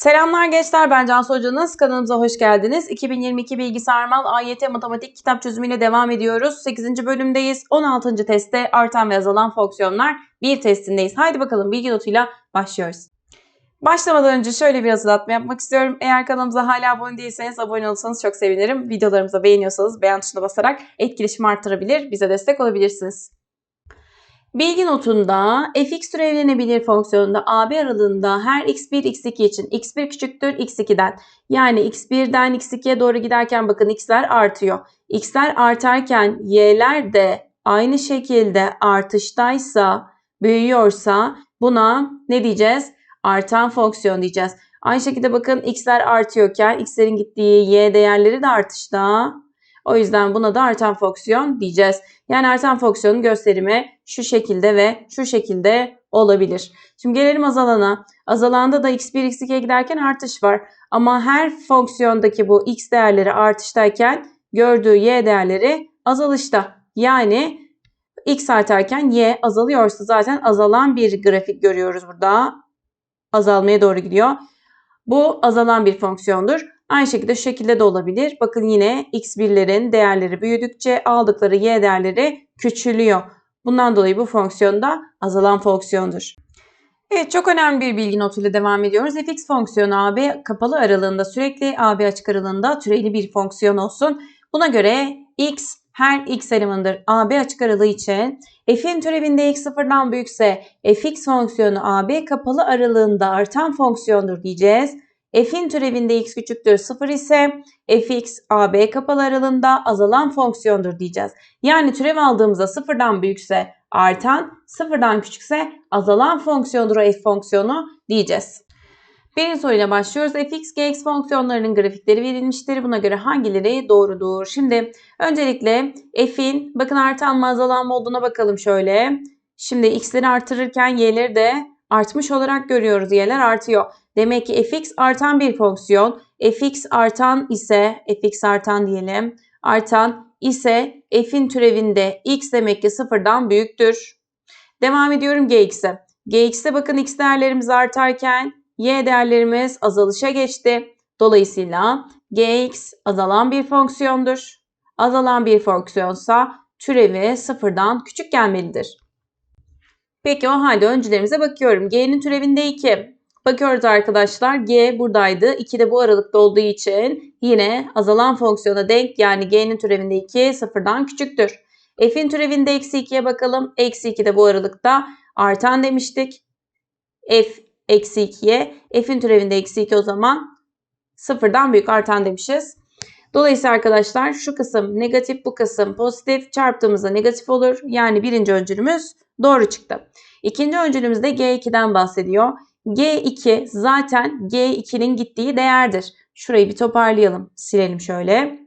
Selamlar gençler ben Cansu Hocanız. Kanalımıza hoş geldiniz. 2022 Bilgisayar Mal AYT Matematik kitap çözümüyle devam ediyoruz. 8. bölümdeyiz. 16. testte artan ve azalan fonksiyonlar bir testindeyiz. Haydi bakalım bilgi notuyla başlıyoruz. Başlamadan önce şöyle bir hatırlatma yapmak istiyorum. Eğer kanalımıza hala abone değilseniz abone olursanız çok sevinirim. Videolarımızı beğeniyorsanız beğen tuşuna basarak etkileşimi arttırabilir, bize destek olabilirsiniz. Bilgi notunda fx türevlenebilir fonksiyonunda AB aralığında her x1 x2 için x1 küçüktür x2'den yani x1'den x2'ye doğru giderken bakın x'ler artıyor. x'ler artarken y'ler de aynı şekilde artıştaysa büyüyorsa buna ne diyeceğiz? Artan fonksiyon diyeceğiz. Aynı şekilde bakın x'ler artıyorken x'lerin gittiği y değerleri de artışta. O yüzden buna da artan fonksiyon diyeceğiz. Yani artan fonksiyonun gösterimi şu şekilde ve şu şekilde olabilir. Şimdi gelelim azalana. Azalanda da x1 x2'ye giderken artış var. Ama her fonksiyondaki bu x değerleri artıştayken gördüğü y değerleri azalışta. Yani x artarken y azalıyorsa zaten azalan bir grafik görüyoruz burada. Azalmaya doğru gidiyor. Bu azalan bir fonksiyondur. Aynı şekilde şu şekilde de olabilir. Bakın yine x1'lerin değerleri büyüdükçe aldıkları y değerleri küçülüyor. Bundan dolayı bu fonksiyon da azalan fonksiyondur. Evet çok önemli bir bilgi notuyla devam ediyoruz. fx fonksiyonu AB kapalı aralığında sürekli AB açık aralığında türevli bir fonksiyon olsun. Buna göre x her x elemanıdır AB açık aralığı için f'in türevinde x sıfırdan büyükse fx fonksiyonu AB kapalı aralığında artan fonksiyondur diyeceğiz. F'in türevinde x küçüktür 0 ise fx AB kapalı aralığında azalan fonksiyondur diyeceğiz. Yani türev aldığımızda sıfırdan büyükse artan, sıfırdan küçükse azalan fonksiyondur o f fonksiyonu diyeceğiz. Birinci soruyla başlıyoruz. fx, gx fonksiyonlarının grafikleri verilmiştir. Buna göre hangileri doğrudur? Şimdi öncelikle f'in bakın artan mı azalan mı olduğuna bakalım şöyle. Şimdi x'leri artırırken y'leri de artmış olarak görüyoruz. Y'ler artıyor. Demek ki fx artan bir fonksiyon. fx artan ise fx artan diyelim. Artan ise f'in türevinde x demek ki sıfırdan büyüktür. Devam ediyorum gx'e. gx'e bakın x değerlerimiz artarken y değerlerimiz azalışa geçti. Dolayısıyla gx azalan bir fonksiyondur. Azalan bir fonksiyonsa türevi sıfırdan küçük gelmelidir. Peki o halde öncülerimize bakıyorum. G'nin türevinde 2. Bakıyoruz arkadaşlar. G buradaydı. 2 de bu aralıkta olduğu için yine azalan fonksiyona denk. Yani G'nin türevinde 2 sıfırdan küçüktür. F'in türevinde eksi 2'ye bakalım. Eksi 2 de bu aralıkta artan demiştik. F eksi 2'ye. F'in türevinde eksi 2 o zaman sıfırdan büyük artan demişiz. Dolayısıyla arkadaşlar şu kısım negatif bu kısım pozitif çarptığımızda negatif olur. Yani birinci öncülümüz doğru çıktı. İkinci öncülümüzde G2'den bahsediyor. G2 zaten G2'nin gittiği değerdir. Şurayı bir toparlayalım. Silelim şöyle.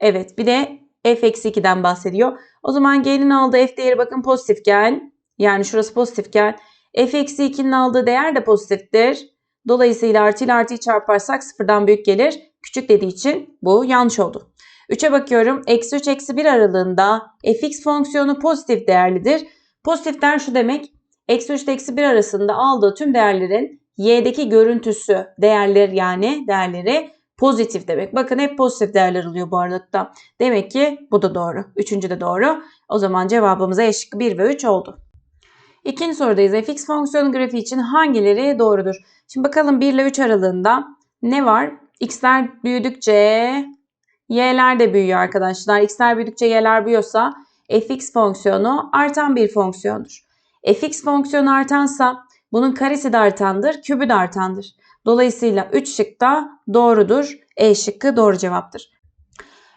Evet bir de f-2'den bahsediyor. O zaman G'nin aldığı f değeri bakın pozitifken yani şurası pozitifken f-2'nin aldığı değer de pozitiftir. Dolayısıyla artı ile artıyı çarparsak sıfırdan büyük gelir. Küçük dediği için bu yanlış oldu. 3'e bakıyorum. Eksi 3 eksi 1 aralığında fx fonksiyonu pozitif değerlidir. Pozitiften şu demek Eksi 3 ile eksi 1 arasında aldığı tüm değerlerin y'deki görüntüsü değerler yani değerleri pozitif demek. Bakın hep pozitif değerler alıyor bu aralıkta. Demek ki bu da doğru. Üçüncü de doğru. O zaman cevabımız E şıkkı 1 ve 3 oldu. İkinci sorudayız. fx fonksiyonu grafiği için hangileri doğrudur? Şimdi bakalım 1 ile 3 aralığında ne var? x'ler büyüdükçe y'ler de büyüyor arkadaşlar. x'ler büyüdükçe y'ler büyüyorsa fx fonksiyonu artan bir fonksiyondur fx fonksiyonu artansa bunun karesi de artandır, kübü de artandır. Dolayısıyla 3 şık da doğrudur. E şıkkı doğru cevaptır.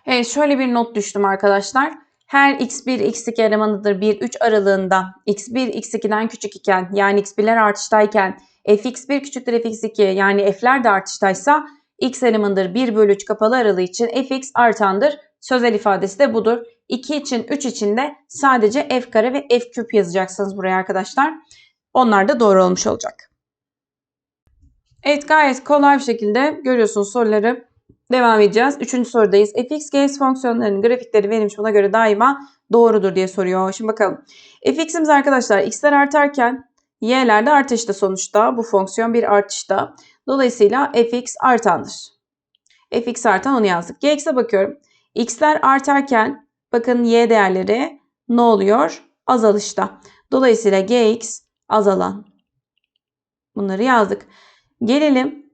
Evet şöyle bir not düştüm arkadaşlar. Her x1 x2 elemanıdır 1 3 aralığında x1 x2'den küçük iken yani x1'ler artıştayken fx1 küçüktür fx2 yani f'ler de artıştaysa x elemanıdır 1 bölü 3 kapalı aralığı için fx artandır. Sözel ifadesi de budur. 2 için 3 için de sadece f kare ve f küp yazacaksınız buraya arkadaşlar. Onlar da doğru olmuş olacak. Evet gayet kolay bir şekilde görüyorsunuz soruları. Devam edeceğiz. Üçüncü sorudayız. fx, gs fonksiyonlarının grafikleri verilmiş buna göre daima doğrudur diye soruyor. Şimdi bakalım. fx'imiz arkadaşlar x'ler artarken y'ler de artışta sonuçta. Bu fonksiyon bir artışta. Dolayısıyla fx artandır. fx artan onu yazdık. gx'e bakıyorum. x'ler artarken bakın y değerleri ne oluyor? Azalışta. Dolayısıyla gx azalan. Bunları yazdık. Gelelim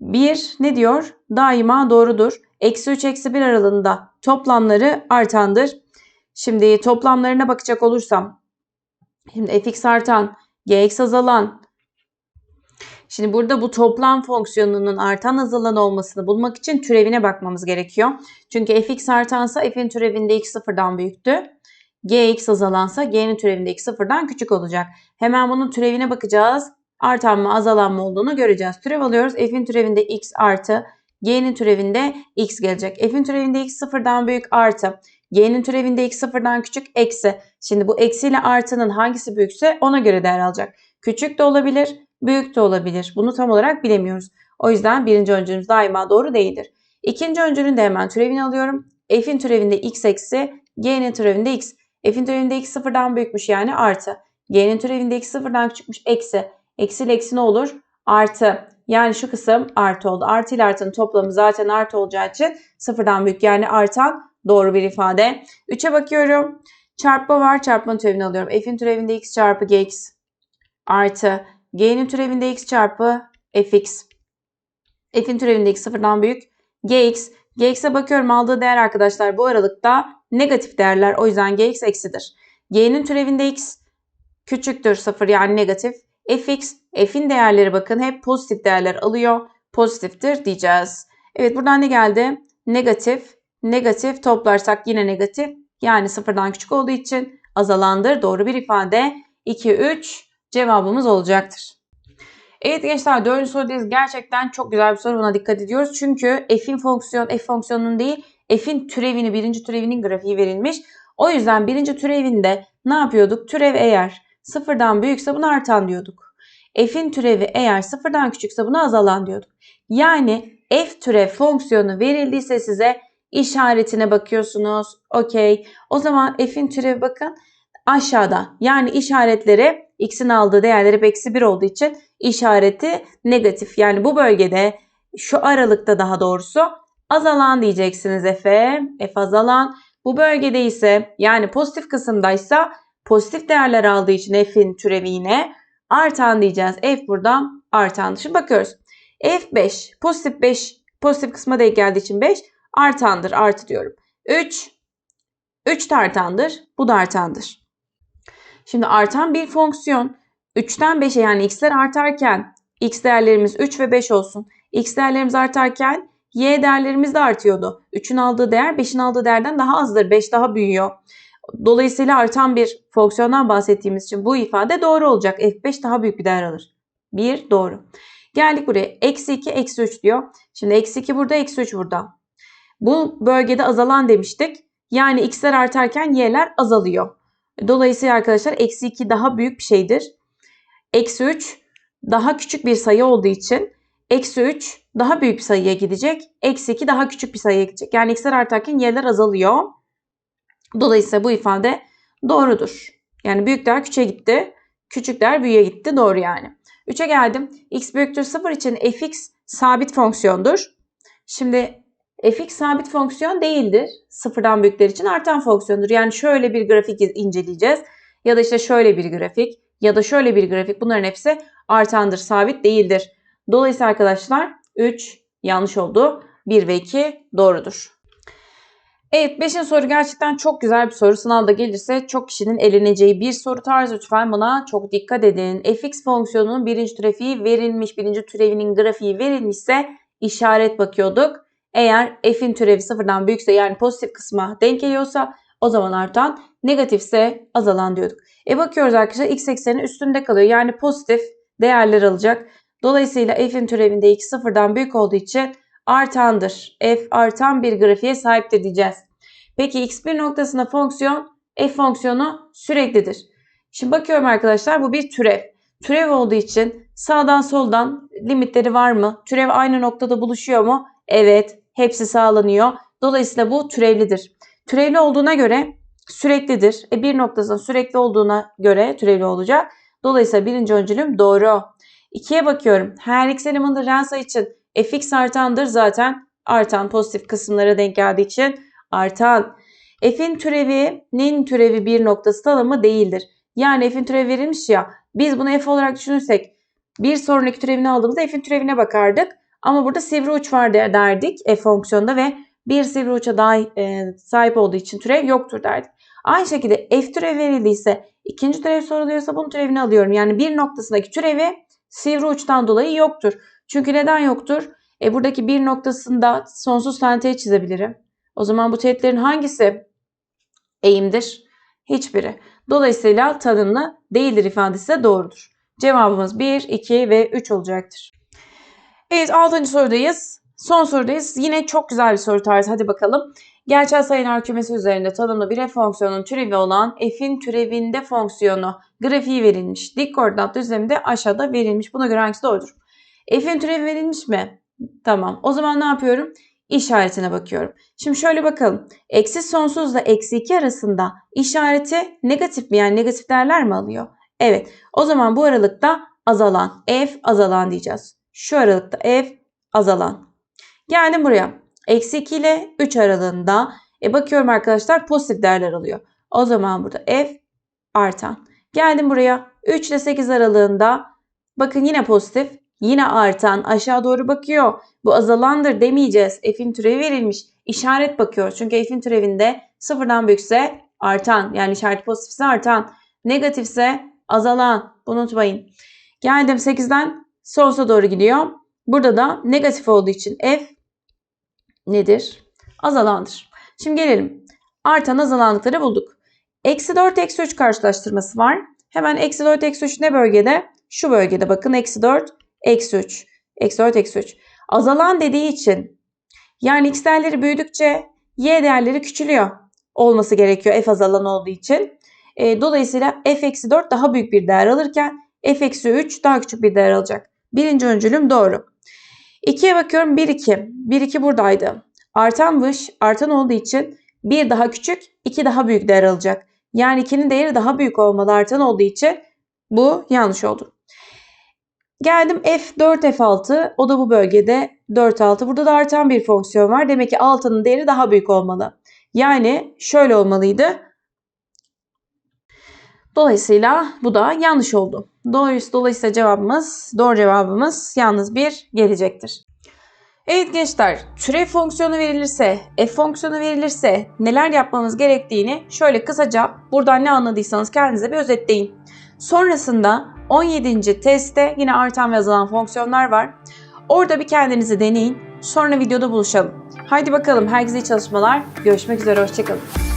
1 ne diyor? Daima doğrudur. Eksi 3 eksi 1 aralığında toplamları artandır. Şimdi toplamlarına bakacak olursam. Şimdi fx artan, gx azalan. Şimdi burada bu toplam fonksiyonunun artan azalan olmasını bulmak için türevine bakmamız gerekiyor. Çünkü fx artansa f'in türevinde x sıfırdan büyüktü. gx azalansa g'nin türevinde x sıfırdan küçük olacak. Hemen bunun türevine bakacağız artan mı azalan mı olduğunu göreceğiz. Türev alıyoruz. F'in türevinde x artı g'nin türevinde x gelecek. F'in türevinde x sıfırdan büyük artı g'nin türevinde x sıfırdan küçük eksi. Şimdi bu eksi ile artının hangisi büyükse ona göre değer alacak. Küçük de olabilir, büyük de olabilir. Bunu tam olarak bilemiyoruz. O yüzden birinci öncülümüz daima doğru değildir. İkinci öncülün de hemen türevini alıyorum. F'in türevinde x eksi, g'nin türevinde x. F'in türevinde x sıfırdan büyükmüş yani artı. G'nin türevinde x sıfırdan küçükmüş eksi. Eksi ile eksi ne olur? Artı. Yani şu kısım artı oldu. Artı ile artının toplamı zaten artı olacağı için sıfırdan büyük yani artan doğru bir ifade. 3'e bakıyorum. Çarpma var. Çarpmanın türevini alıyorum. F'in türevinde x çarpı gx artı g'nin türevinde x çarpı fx. F'in türevinde x sıfırdan büyük. gx. gx'e bakıyorum aldığı değer arkadaşlar bu aralıkta negatif değerler. O yüzden gx eksidir. g'nin türevinde x küçüktür sıfır yani negatif fx, f'in değerleri bakın hep pozitif değerler alıyor. Pozitiftir diyeceğiz. Evet buradan ne geldi? Negatif, negatif toplarsak yine negatif. Yani sıfırdan küçük olduğu için azalandır. Doğru bir ifade. 2, 3 cevabımız olacaktır. Evet gençler dördüncü sorudayız. Gerçekten çok güzel bir soru. Buna dikkat ediyoruz. Çünkü f'in fonksiyon, f fonksiyonunun değil f'in türevini, birinci türevinin grafiği verilmiş. O yüzden birinci türevinde ne yapıyorduk? Türev eğer sıfırdan büyükse buna artan diyorduk. F'in türevi eğer sıfırdan küçükse buna azalan diyorduk. Yani f türev fonksiyonu verildiyse size işaretine bakıyorsunuz. Okey. O zaman f'in türevi bakın aşağıda. Yani işaretleri x'in aldığı değerleri eksi 1 olduğu için işareti negatif. Yani bu bölgede şu aralıkta daha doğrusu azalan diyeceksiniz f'e. f azalan. Bu bölgede ise yani pozitif kısımdaysa pozitif değerler aldığı için f'in türevi yine artan diyeceğiz. F buradan artan. Şimdi bakıyoruz. F5 pozitif 5 pozitif kısma denk geldiği için 5 artandır. Artı diyorum. 3 3 de artandır. Bu da artandır. Şimdi artan bir fonksiyon 3'ten 5'e yani x'ler artarken x değerlerimiz 3 ve 5 olsun. x değerlerimiz artarken y değerlerimiz de artıyordu. 3'ün aldığı değer 5'in aldığı değerden daha azdır. 5 daha büyüyor. Dolayısıyla artan bir fonksiyondan bahsettiğimiz için bu ifade doğru olacak. F5 daha büyük bir değer alır. 1 doğru. Geldik buraya. Eksi 2, eksi 3 diyor. Şimdi eksi 2 burada, eksi 3 burada. Bu bölgede azalan demiştik. Yani x'ler artarken y'ler azalıyor. Dolayısıyla arkadaşlar eksi 2 daha büyük bir şeydir. Eksi 3 daha küçük bir sayı olduğu için eksi 3 daha büyük bir sayıya gidecek. Eksi 2 daha küçük bir sayıya gidecek. Yani x'ler artarken y'ler azalıyor. Dolayısıyla bu ifade doğrudur. Yani büyük değer küçüğe gitti. Küçük değer büyüğe gitti. Doğru yani. 3'e geldim. x büyüktür 0 için fx sabit fonksiyondur. Şimdi fx sabit fonksiyon değildir. Sıfırdan büyükler için artan fonksiyondur. Yani şöyle bir grafik inceleyeceğiz. Ya da işte şöyle bir grafik ya da şöyle bir grafik. Bunların hepsi artandır, sabit değildir. Dolayısıyla arkadaşlar 3 yanlış oldu. 1 ve 2 doğrudur. Evet 5. soru gerçekten çok güzel bir soru. Sınavda gelirse çok kişinin eleneceği bir soru tarzı. Lütfen buna çok dikkat edin. fx fonksiyonunun birinci türevi verilmiş, birinci türevinin grafiği verilmişse işaret bakıyorduk. Eğer f'in türevi sıfırdan büyükse yani pozitif kısma denk geliyorsa o zaman artan, negatifse azalan diyorduk. E bakıyoruz arkadaşlar x ekseni üstünde kalıyor. Yani pozitif değerler alacak. Dolayısıyla f'in türevinde x sıfırdan büyük olduğu için artandır. F artan bir grafiğe sahiptir diyeceğiz. Peki x1 noktasında fonksiyon f fonksiyonu süreklidir. Şimdi bakıyorum arkadaşlar bu bir türev. Türev olduğu için sağdan soldan limitleri var mı? Türev aynı noktada buluşuyor mu? Evet. Hepsi sağlanıyor. Dolayısıyla bu türevlidir. Türevli olduğuna göre süreklidir. E bir noktasında sürekli olduğuna göre türevli olacak. Dolayısıyla birinci öncülüm doğru. İkiye bakıyorum. Her x elemanı reel sayı için fx artandır zaten artan pozitif kısımlara denk geldiği için artan. F'in türevi neyin türevi bir noktası tanımı değildir. Yani f'in türevi verilmiş ya biz bunu f olarak düşünürsek bir sonraki türevini aldığımızda f'in türevine bakardık. Ama burada sivri uç var der- derdik f fonksiyonunda ve bir sivri uça daha e, sahip olduğu için türev yoktur derdik. Aynı şekilde f türevi verildiyse ikinci türev soruluyorsa bunun türevini alıyorum. Yani bir noktasındaki türevi sivri uçtan dolayı yoktur. Çünkü neden yoktur? E buradaki bir noktasında sonsuz tane teğet çizebilirim. O zaman bu teğetlerin hangisi eğimdir? Hiçbiri. Dolayısıyla tanımlı değildir ifadesi de doğrudur. Cevabımız 1, 2 ve 3 olacaktır. Evet 6. sorudayız. Son sorudayız. Yine çok güzel bir soru tarzı. Hadi bakalım. Gerçel sayılar kümesi üzerinde tanımlı bir f fonksiyonun türevi olan f'in türevinde fonksiyonu grafiği verilmiş. Dik koordinat düzleminde aşağıda verilmiş. Buna göre hangisi doğrudur? F'in türevi verilmiş mi? Tamam. O zaman ne yapıyorum? İşaretine bakıyorum. Şimdi şöyle bakalım. Eksi sonsuzla eksi 2 arasında işareti negatif mi? Yani negatif değerler mi alıyor? Evet. O zaman bu aralıkta azalan. F azalan diyeceğiz. Şu aralıkta F azalan. Geldim buraya. Eksi 2 ile 3 aralığında. E bakıyorum arkadaşlar pozitif değerler alıyor. O zaman burada F artan. Geldim buraya. 3 ile 8 aralığında. Bakın yine pozitif. Yine artan. Aşağı doğru bakıyor. Bu azalandır demeyeceğiz. F'in türevi verilmiş. İşaret bakıyoruz. Çünkü F'in türevinde sıfırdan büyükse artan. Yani işaret pozitifse artan. Negatifse azalan. Bunu unutmayın. Geldim 8'den sonsuza doğru gidiyor. Burada da negatif olduğu için F nedir? Azalandır. Şimdi gelelim. Artan azalanlıkları bulduk. Eksi 4 eksi 3 karşılaştırması var. Hemen eksi 4 eksi 3 ne bölgede? Şu bölgede bakın eksi 4 eksi 3. Eksi 4 eksi 3. Azalan dediği için yani x değerleri büyüdükçe y değerleri küçülüyor olması gerekiyor f azalan olduğu için. E, dolayısıyla f eksi 4 daha büyük bir değer alırken f eksi 3 daha küçük bir değer alacak. Birinci öncülüm doğru. 2'ye bakıyorum 1 2. 1 2 buradaydı. Artanmış. Artan olduğu için 1 daha küçük, 2 daha büyük değer alacak. Yani 2'nin değeri daha büyük olmalı artan olduğu için bu yanlış oldu. Geldim F4 F6 o da bu bölgede 4 6. Burada da artan bir fonksiyon var. Demek ki 6'nın değeri daha büyük olmalı. Yani şöyle olmalıydı. Dolayısıyla bu da yanlış oldu. Dolayısıyla cevabımız, doğru cevabımız yalnız bir gelecektir. Evet gençler, türev fonksiyonu verilirse, f fonksiyonu verilirse neler yapmamız gerektiğini şöyle kısaca buradan ne anladıysanız kendinize bir özetleyin. Sonrasında 17. testte yine artan ve azalan fonksiyonlar var. Orada bir kendinizi deneyin. Sonra videoda buluşalım. Haydi bakalım herkese iyi çalışmalar. Görüşmek üzere, hoşçakalın.